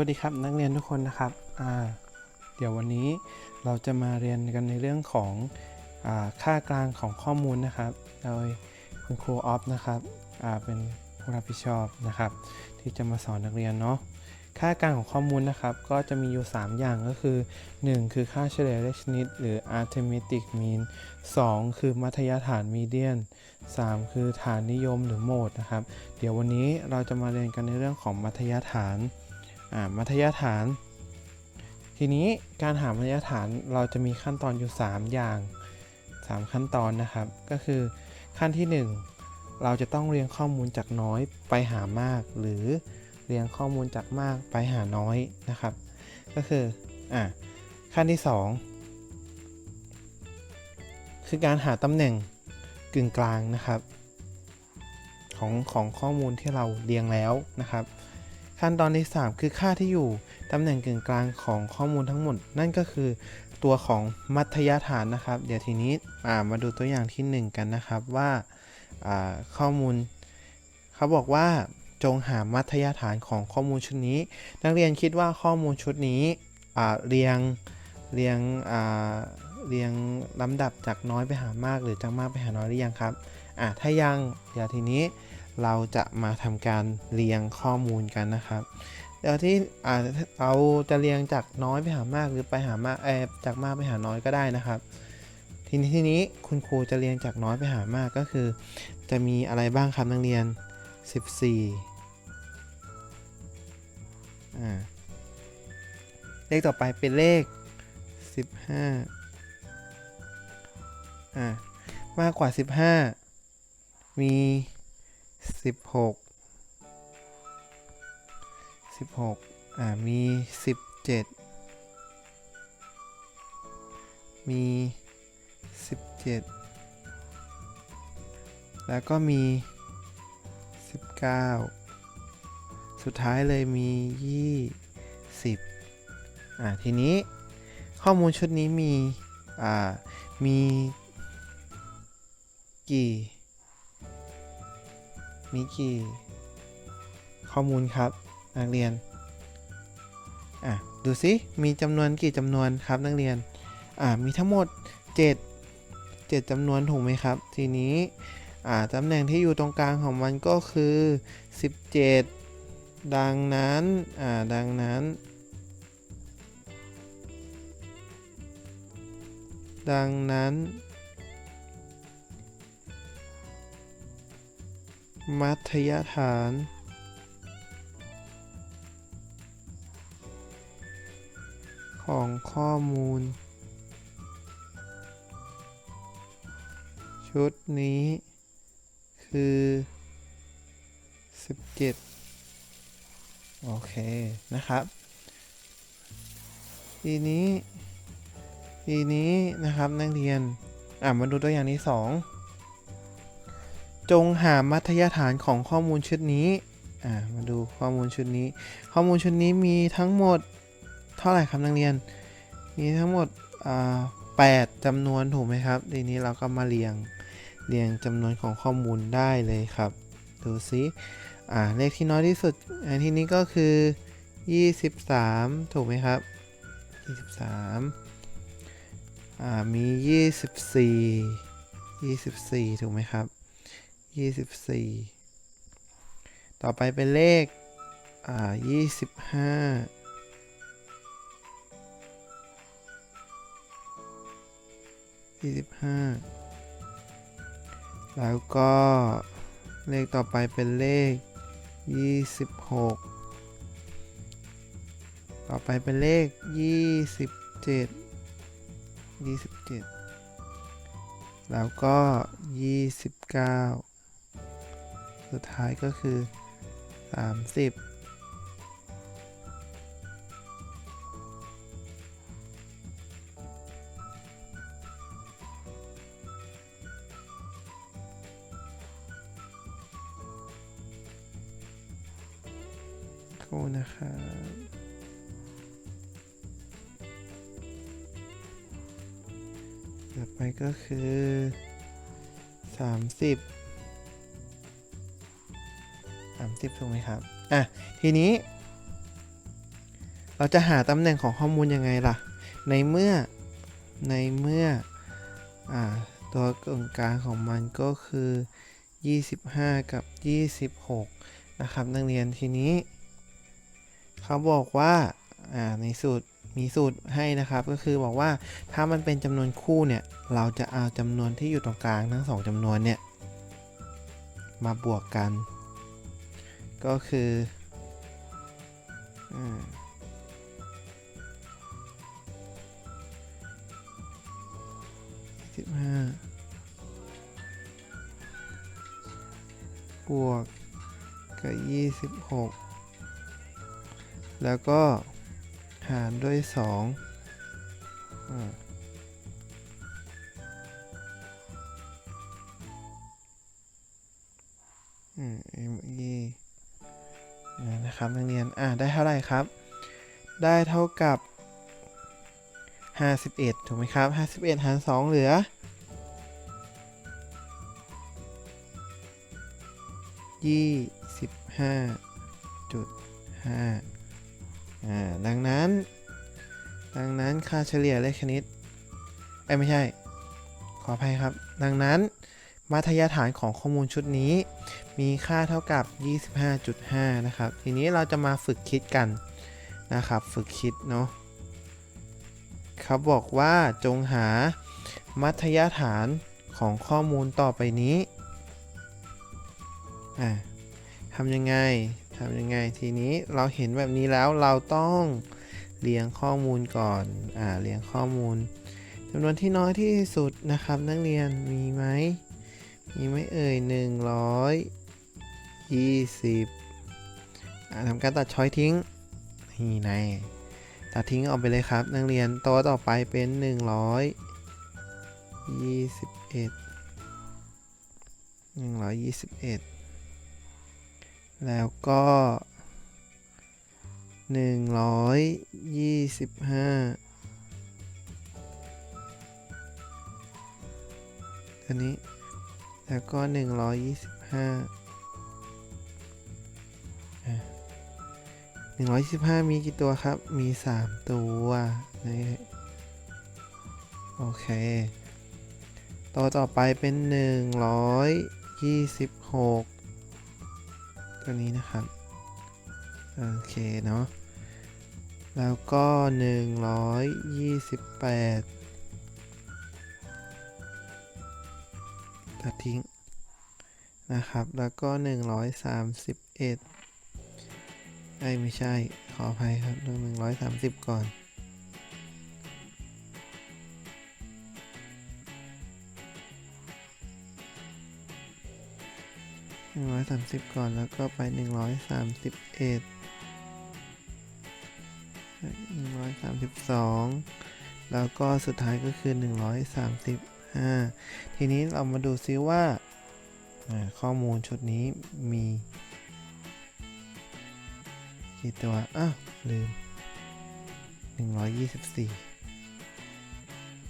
วัสดีครับนักเรียนทุกคนนะครับเดี๋ยววันนี้เราจะมาเรียนกันในเรื่องของอค่ากลางของข้อมูลนะครับ โดยคุณครูออฟนะครับเป็นผู้รับผิดชอบนะครับ ที่จะมาสอนนักเรียนเนาะค่ากลางของข้อมูลนะครับ ก็จะมีอยู่ 3 อย่างก็คือ 1 คือค่าเฉลี่ยเลขชนิด หรือ arithmetic mean 2 คือมัธยฐาน median 3คือฐานนิยมหรือโหมดนะครับ เดี๋ยววันนี้เราจะมาเรียนกันในเรื่องของมัธยฐานา มัธยฐาน ทีนี้การหามัธยฐานเราจะมีขั้นตอนอยู่ 3 อย่าง 3 ขั้นตอนนะครับ ก็คือขั้นที่ 1 เราจะต้องเรียงข้อมูลจากน้อยไปหามาก หรือเรียงข้อมูลจากมากไปหาน้อยนะครับ ก็คืออ่าขั้นที่ 2 คือการหาตำแหน่งกึ่งกลางนะครับ ของของข้อมูลที่เราเรียงแล้วนะครับ ขั้นตอนที่ 3 คือค่าที่อยู่ตำแหน่งกึ่งกลางของข้อมูลทั้งหมด นั่นก็คือตัวของมัธยฐานนะครับ เดี๋ยวทีนี้ามาดูตัวอย่างที่ 1 กันนะครับว่าาข้อมูล เขาบอกว่าจงหามัธยฐานของข้อมูลชุดนี้ นักเรียนคิดว่าข้อมูลชุดนี้เรียงเรียงเรียงลำดับจากน้อยไปหามากหรือจากมากไปหาน้อยหรือยังครับอ่าถ้ายังเดี๋ยวทีนี้ เราจะมาทำการเรียงข้อมูลกันนะครับ เดี๋ยวที่เราจะเรียงจากน้อยไปหามากหรือไปหามากเออจากมากไปหาน้อยก็ได้นะครับ ทีนี้ทีนี้คุณครูจะเรียงจากน้อยไปหามากก็คือ จะมีอะไรบ้างครับนักเรียน 14อ่าเลขต่อไปเป็นเลข 15อ่ามากกว่า 15 มี สิบหกสิบหกอ่า มีสิบเจ็ดมีสิบเจ็ดแล้วก็มีสิบเก้าสุดท้ายเลยมียี่สิบอ่า ทีนี้ข้อมูลชุดนี้มี อ่า มีกี่ มีกี่ ข้อมูลครับ นักเรียน อะ ดูสิมีจำนวนกี่จำนวนครับนักเรียน อ่ามีทั้งหมด 7 7จำนวนถูกไหมครับ ทีนี้ อ่าตำแหน่งที่อยู่ตรงกลางของมันก็คือ 17 ดังนั้น อ่า ดังนั้น ดังนั้น มัธยฐาน ของข้อมูล ชุดนี้ คือ 17 โอเค นะครับ ทีนี้ ทีนี้นะครับนักเรียน อะมาดูตัวอย่างที่2 จงหามัธยฐานของข้อมูลชุดนี้อ่ามาดูข้อมูลชุดนี้ ข้อมูลชุดนี้มีทั้งหมดเท่าไหร่ครับนักเรียน มีทั้งหมดอ่าแปดจำนวนถูกไหมครับทีนี้เราก็มาเรียงเรียงจำนวนของข้อมูลได้เลยครับ ดูซิอ่าเลขที่น้อยที่สุดอันที่นี้ก็คือ 23 ถูกไหมครับ 23อ่ามี 24 24 ถูกไหมครับ ยี่สิบสี่ต่อไปเป็นเลข อ่ายี่สิบห้ายี่สิบห้าแล้วก็เลขต่อไปเป็นเลขยี่สิบหกต่อไปเป็นเลขยี่สิบเจ็ดยี่สิบเจ็ดแล้วก็ 29 สุดท้ายก็คือ 30ขอบคุณนะครับต่อไปก็คือ 30 30 ถูกไหมครับ อะ ทีนี้ เราจะหาตำแหน่งของข้อมูลยังไงล่ะ ในเมื่อ ในเมื่อ อ่า ตัวกึ่งกลางของมันก็คือ 25 กับ 26 นะครับ นักเรียนทีนี้ เขาบอกว่า อ่า ในสูตรมีสูตรให้นะครับก็คือบอกว่าถ้ามันเป็นจำนวนคู่เนี่ย เราจะเอาจำนวนที่อยู่ตรงกลางทั้งสองจำนวนเนี่ย มาบวกกัน ก็คืออ่สิบห้าบวกกับยี่สิบหกแล้วก็หารด้วยสองอ่าอืม ME นะครับนักเรียนอ่าได้เท่าไหร่ครับ ได้เท่ากับ 51 ถูกไหมครับ 51 หาร 2 เหลือ25.5อ่า ดังนั้น ดังนั้นค่าเฉลี่ยเลขคณิต เอ้ไม่ใช่ ขออภัยครับ ดังนั้น มาตรฐานของข้อมูลชุดนี้ มีค่าเท่ากับ 25.5 นะครับ ทีนี้เราจะมาฝึกคิดกันนะครับ ฝึกคิดเนาะเขาบอกว่าจงหามัธยฐานของข้อมูลต่อไปนี้อ่าทำยังไงทำยังไงทีนี้เราเห็นแบบนี้แล้วเราต้องเรียงข้อมูลก่อนอ่าเรียงข้อมูลจำนวนที่น้อยที่สุดนะครับ นักเรียนมีไหม มีไหมเอ่ยหนึ่งร้อยยี่สิบทำการตัดช้อยทิ้ง นี่ไงตัดทิ้งออกไปเลยครับ นักเรียนตัวต่อไปเป็นหนึ่งร้อยยี่สิบเอ็ดหนึ่งร้อยยี่สิบเอ็ดแล้วก็หนึ่งร้อยยี่สิบห้าอันนี้ แล้วก็ 125 125 มีกี่ตัวครับ มี 3 ตัวนี่โอเค ตัวต่อไปเป็น 126 ตัวนี้นะครับ โอเค เนาะ แล้วก็ 128ัดทิ้งนะครับ แล้วก็ 131ไอ้ไม่ใช่ ขออภัยครับดู130 ก่อน หนึ่งร้อยสามสิบก่อน แล้วก็ไปหนึ่งร้อยสามสิบเอ็ดหนึ่งร้อยสามสิบสองแล้วก็สุดท้ายก็คือหนึ่งร้อยสามสิบ ทีนี้เรามาดูซิว่าข้อมูลชุดนี้มีกี่ตัว อ้าว ลืม 124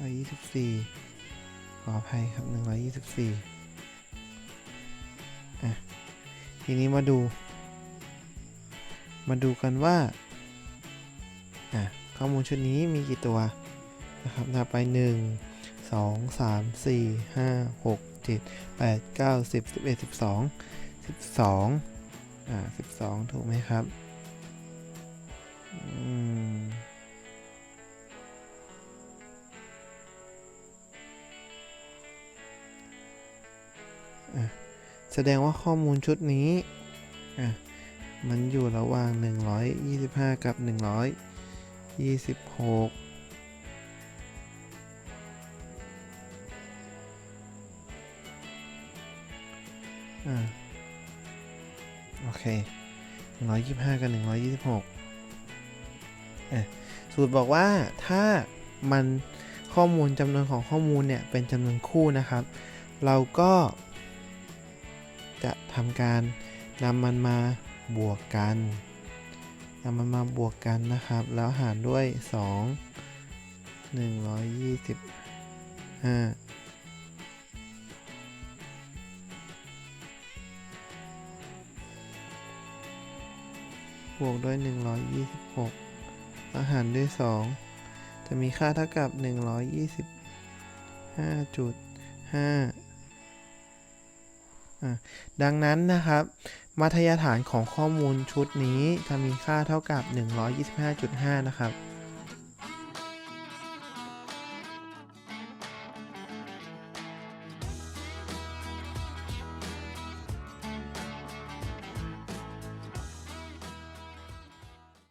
124 ขออภัยครับ 124 อะ ทีนี้มาดู มาดูกันว่า อะ ข้อมูลชุดนี้มีกี่ตัว นะครับนับไป 1 2 3 4 5 6 7 8 9 10 11 12 12อ่า12ถูกไหมครับอืมอะแสดงว่าข้อมูลชุดนี้อะมันอยู่ระหว่าง 125 กับ 126 โอเค125 กับ 126อะสูตรบอกว่าถ้ามันข้อมูลจำนวนของข้อมูลเนี่ย เป็นจำนวนคู่นะครับ เราก็จะทำการนำมันมาบวกกันนำมันมาบวกกันนะครับ แล้วหารด้วย 2 125 บวกด้วย 126 แล้วหารด้วย 2 จะมีค่าเท่ากับ 125.5ดังนั้นนะครับ มัธยฐานของข้อมูลชุดนี้จะมีค่าเท่ากับ 125.5 นะครับ